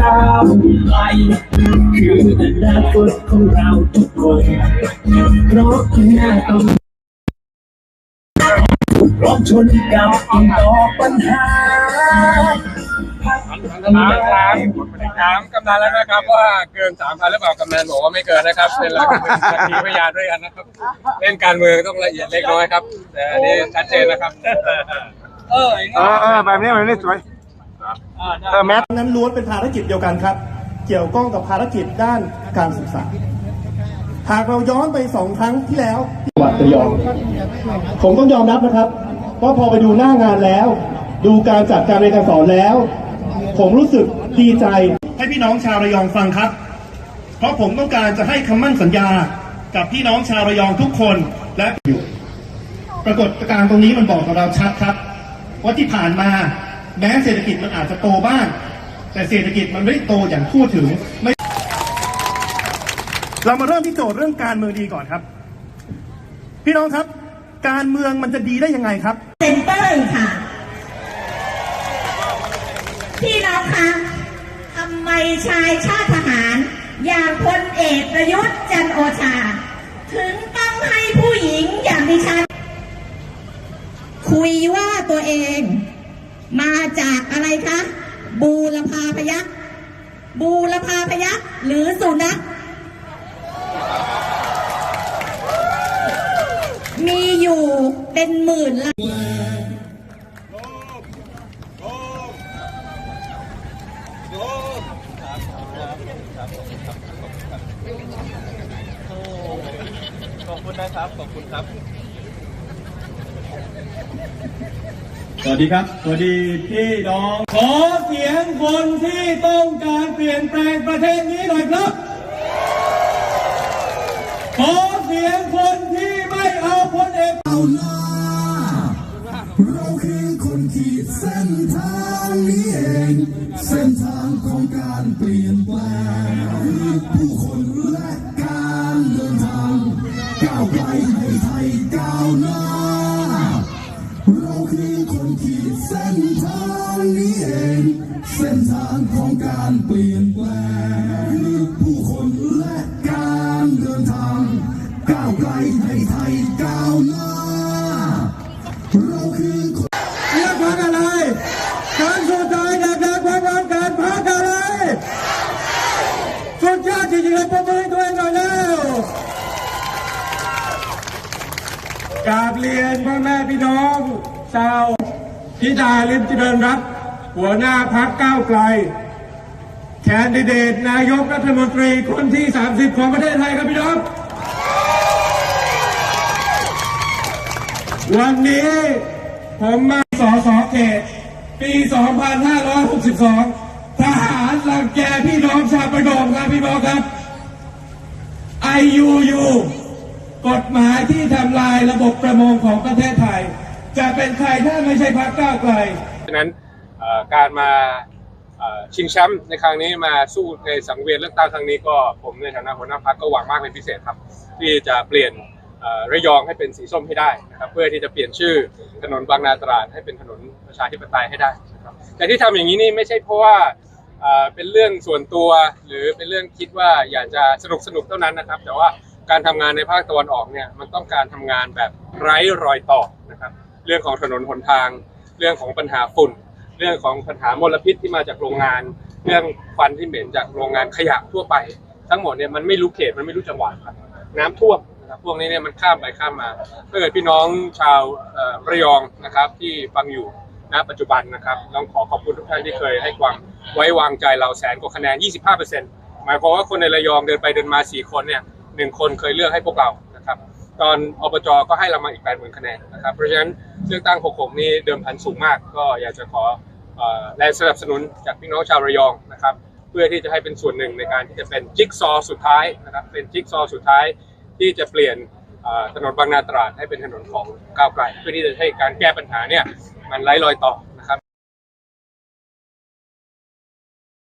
ก้าวไกลคืออนาคตของเราทุกคนเพราะข้างหน้าต้องพร้อมชนกับอีกต่อปัญหาถามถามถามกำนันแล้วนะครับว่าเกินสามพันหรือเปล่ากำนันบอกว่าไม่เกินนะครับ เป็นหลักสักขีพยานด้วยกันนะครับ เล่นการเมืองต้องละเอียดเล็กน้อยครับ แต่อันนี้ชัดเจนนะครับ เออเออเออแบบนี้แบบนี้สวยเออ แมทนั้นล้วนเป็นภารกิจเดียวกันครับ เกี่ยวข้องกับภารกิจด้านการศึกษา หากเราย้อนไปสองครั้งที่แล้วจังหวัดระยองผมต้องยอมรับนะครับว่าพอไปดูหน้างานแล้ว ดูการจัดการเรียนการสอนแล้ว ผมรู้สึกดีใจให้พี่น้องชาวระยองฟังครับ เพราะผมต้องการจะให้คำมั่นสัญญากับพี่น้องชาวระยองทุกคนและอยู่ ปรากฏการณ์ตรงนี้มันบอกกับเราชัดครับ ว่าที่ผ่านมา แม้เศรษฐกิจมันอาจจะโตบ้าง แต่เศรษฐกิจมันไม่โตอย่างพูดถึงไม่ เรามาเริ่มที่โจทย์เรื่องการเมืองดีก่อนครับ พี่น้องครับ การเมืองมันจะดีได้ยังไงครับเซ็นเตอร์ค่ะ พี่น้องคะทำไมชายชาติทหาร อย่างพลเอกประยุทธ์จันโอชา ถึงต้องให้ผู้หญิงอย่างดิฉัน คุยว่าตัวเอง มาจากอะไรคะ บูรพาพยักษ์บูรพาพยักษ์หรือสุนัขมีอยู่เป็นหมื่นละขอบคุณนะครับ ขอบคุณครับ สวัสดีครับ สวัสดีพี่น้อง ขอเสียงคนที่ต้องการเปลี่ยนแปลงประเทศนี้หน่อยครับ ขอเสียงคนที่ไม่เอาพลเอกเราคือคนขีดเส้นทางนี้เอง เส้นทางของการเปลี่ยนแปลงผู้คนและการเดินทางก้าวไกลให้ไทย เส้นทางนี้เอง เส้นทางของการเปลี่ยนแปลงผู้คนและการเดินทาง ก้าวไกลให้ไทยก้าวหน้า เราคือคนเรียกพักอะไร การสุดท้ายดักๆพร้อมๆกันพักอะไรสุดยอดจริงๆเลยปรบมือให้ตัวเองหน่อยแล้วกราบเรียนพ่อแม่พี่น้องชาว พิธาลิมเจริญรัตหัวหน้าพักก้าวไกล แคนดิเดตนายกรัฐมนตรีคนที่ 30 ของประเทศไทยครับพี่น้อง วันนี้ผมมาสอสอเขตปี 2562 ทหารรังแกพี่น้องชาวประดงครับพี่น้องครับ IUU กฎหมายที่ทำลายระบบประมงของประเทศไทย จะเป็นใครถ้าไม่ใช่พรรคก้าวไกลฉะนั้นการมาชิงแชมป์ในครั้งนี้มาสู้ในสังเวียนเลือกตั้งครั้งนี้ก็ผมในฐานะหัวหน้าพรรคก็หวังมากเป็นพิเศษครับ ที่จะเปลี่ยนระยองให้เป็นสีส้มให้ได้นะครับเพื่อที่จะเปลี่ยนชื่อถนนบางนาตราดให้เป็นถนนประชาธิปไตยให้ได้นะครับแต่ที่ทำอย่างนี้นี่ไม่ใช่เพราะว่าเป็นเรื่องส่วนตัวหรือเป็นเรื่องคิดว่าอยากจะสนุกสนุกเท่านั้นนะครับ แต่ว่าการทำงานในภาคตะวันออกเนี่ยมันต้องการทำงานแบบไร้รอยต่อ เรื่องของถนนหนทาง เรื่องของปัญหาฝุ่น เรื่องของปัญหามลพิษที่มาจากโรงงาน เรื่องควันที่เหม็นจากโรงงานขยะทั่วไป ทั้งหมดเนี่ยมันไม่รู้เขตมันไม่รู้จังหวัดครับน้ำท่วมนะครับพวกนี้เนี่ยมันข้ามไปข้ามมาถ้าเกิดพี่น้องชาวระยองนะครับที่ฟังอยู่ณปัจจุบันนะครับต้องขอขอบคุณทุกท่านที่เคยให้ความไว้วางใจเราแสนกว่าคะแนน 25%หมายความว่าคนในระยองเดินไปเดินมา 4 คนเนี่ยหนึ่งคนเคยเลือกให้พวกเรานะครับ ตอนอบจก็ให้เรามาอีก 80,000 คะแนนนะครับ เพราะฉะนั้น เลือกตั้ง 66 นี้เดิมพันสูงมาก ก็อยากจะขอแรงสนับสนุนจากพี่น้องชาวระยองนะครับเพื่อที่จะให้เป็นส่วนหนึ่งในการที่จะเป็นจิ๊กซอสุดท้ายนะครับเป็นจิ๊กซอสุดท้ายที่จะเปลี่ยนถนนบางนาตราดให้เป็นถนนของก้าวไกลเพื่อที่จะให้การแก้ปัญหาเนี่ยมันไร้รอยต่อ